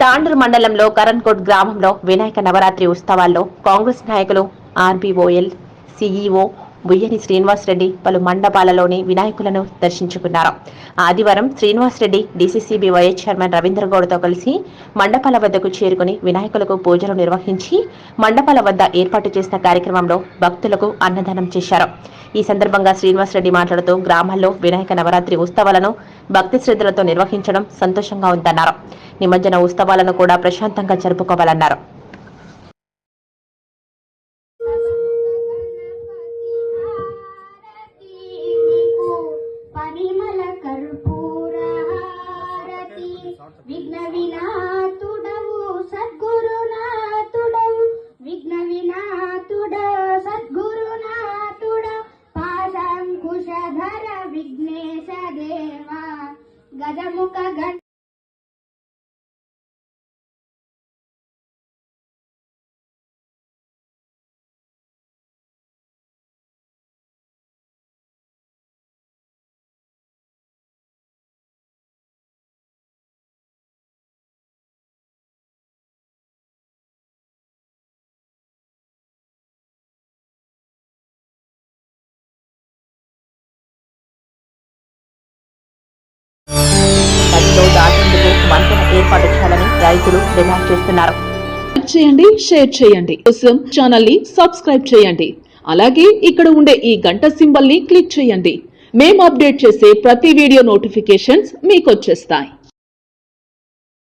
తాండూరు మండలంలో కరణ్కోట్ గ్రామంలో వినాయక నవరాత్రి ఉత్సవాల్లో కాంగ్రెస్ నాయకులు ఆర్బీఓఎల్ సీఈఓ బుయ్యని శ్రీనివాసరెడ్డి పలు మండపాలలోని వినాయకులను దర్శించుకున్నారు. ఆదివారం Srinivasreddy DCCB vice chairman Ravindra గౌడ్తో కలిసి మండపాల వద్దకు చేరుకుని వినాయకులకు పూజలు నిర్వహించి మండపాల వద్ద ఏర్పాటు చేసిన కార్యక్రమంలో భక్తులకు అన్నదానం చేశారు. ఈ సందర్భంగా శ్రీనివాసరెడ్డి మాట్లాడుతూ గ్రామాల్లో వినాయక నవరాత్రి ఉత్సవాలను భక్తి శ్రద్ధలతో నిర్వహించడం సంతోషంగా ఉందన్నారు. నిమజ్జన ఉత్సవాలను కూడా ప్రశాంతంగా జరుపుకోవాలన్నారు. పరిమళ కర్పూర హారతి విఘ్న వినాతుడవు సద్గురునాథుడవు విఘ్న వినాతుడ సద్గురునాథుడ పాశాంకుశధర విఘ్నేశ దేవ గజముఖ గణ వంతెన ఏర్పాటు చేయాలని రైతులు డిమాండ్ చేస్తున్నారు. చేయండి షేర్ చేయండి. కోసం ఛానల్ని సబ్స్క్రైబ్ చేయండి. అలాగే ఇక్కడ ఉండే ఈ గంట సింబల్ని క్లిక్ చేయండి. మేము అప్డేట్ చేసే ప్రతి వీడియో నోటిఫికేషన్స్ మీకు వచ్చేస్తాయి.